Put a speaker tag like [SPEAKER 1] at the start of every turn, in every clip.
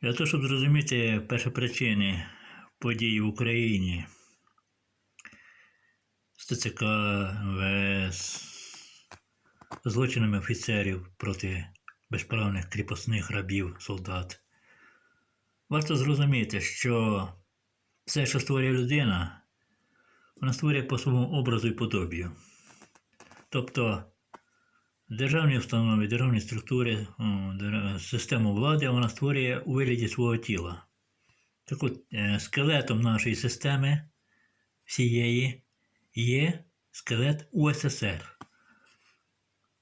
[SPEAKER 1] Для того, щоб зрозуміти першопричини подій в Україні, з ТЦК, ВС, злочинами офіцерів проти безправних кріпосних рабів, солдат, варто зрозуміти, що все, що створює людина, вона створює по своєму образу і подобію. Тобто державні установи, державні структури, систему влади вона створює у вигляді свого тіла. Так от, е, скелетом нашої системи всієї є скелет УССР,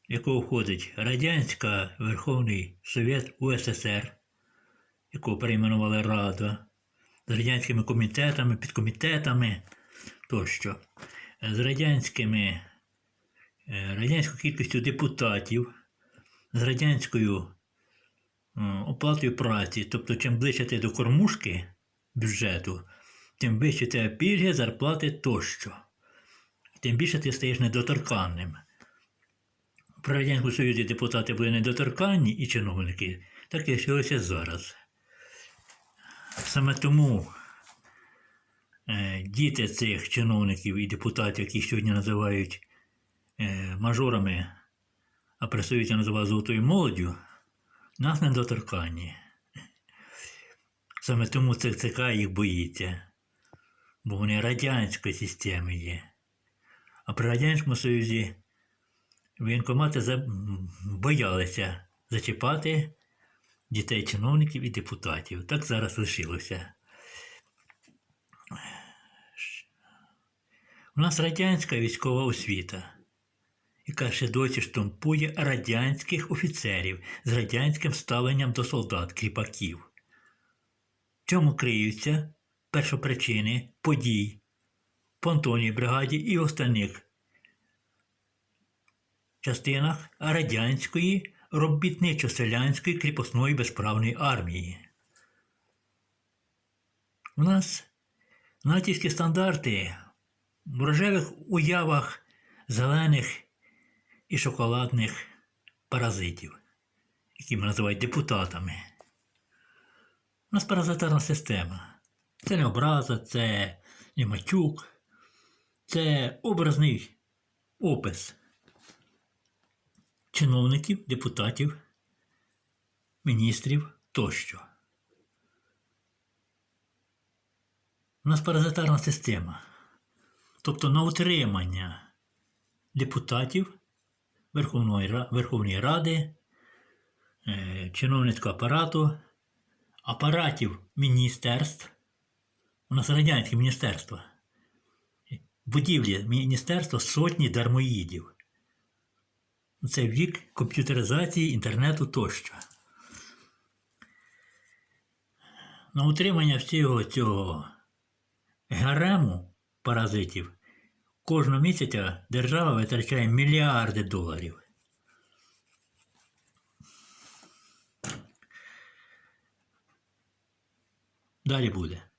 [SPEAKER 1] в якого входить Радянська Верховний Совєт УССР, якого перейменували Рада, з радянськими комітетами, підкомітетами тощо, з радянськими радянською кількістю депутатів, з радянською е, оплатою праці. Тобто, чим ближче ти до кормушки бюджету, тим вище тебе пільги, зарплати тощо. Тим більше ти стаєш недоторканним. При Радянському Союзі депутати були недоторканні і чиновники, так і лишилося зараз. Саме тому е, діти цих чиновників і депутатів, яких сьогодні називають е, мажорами, а пресуються називають золотою молоддю, нас недоторканні. Саме тому ЦК їх боїться, бо вони радянської системи є. А при Радянському Союзі воєнкомати боялися зачіпати дітей чиновників і депутатів. Так зараз лишилося. У нас радянська військова освіта, яка ще досі штампує радянських офіцерів з радянським ставленням до солдат, кріпаків. В чому криються першопричини подій в понтонній бригаді і остальних частинах радянської робітничо-селянської кріпосної безправної армії. У нас натівські стандарти в рожевих уявах зелених і шоколадних паразитів, які ми називають депутатами. У нас паразитарна система. Це не образа, це не матюк, це образний опис чиновників, депутатів, міністрів тощо. У нас паразитарна система. Тобто на утримання депутатів Верховної, Верховної Ради, е, чиновницького апарату, апаратів міністерств. У нас радянське міністерство. Будівлі міністерства сотні дармоїдів. Це вік комп'ютеризації, інтернету тощо. На утримання всього цього гарему паразитів кожного місяця держава витрачає мільярди доларів. Далі буде.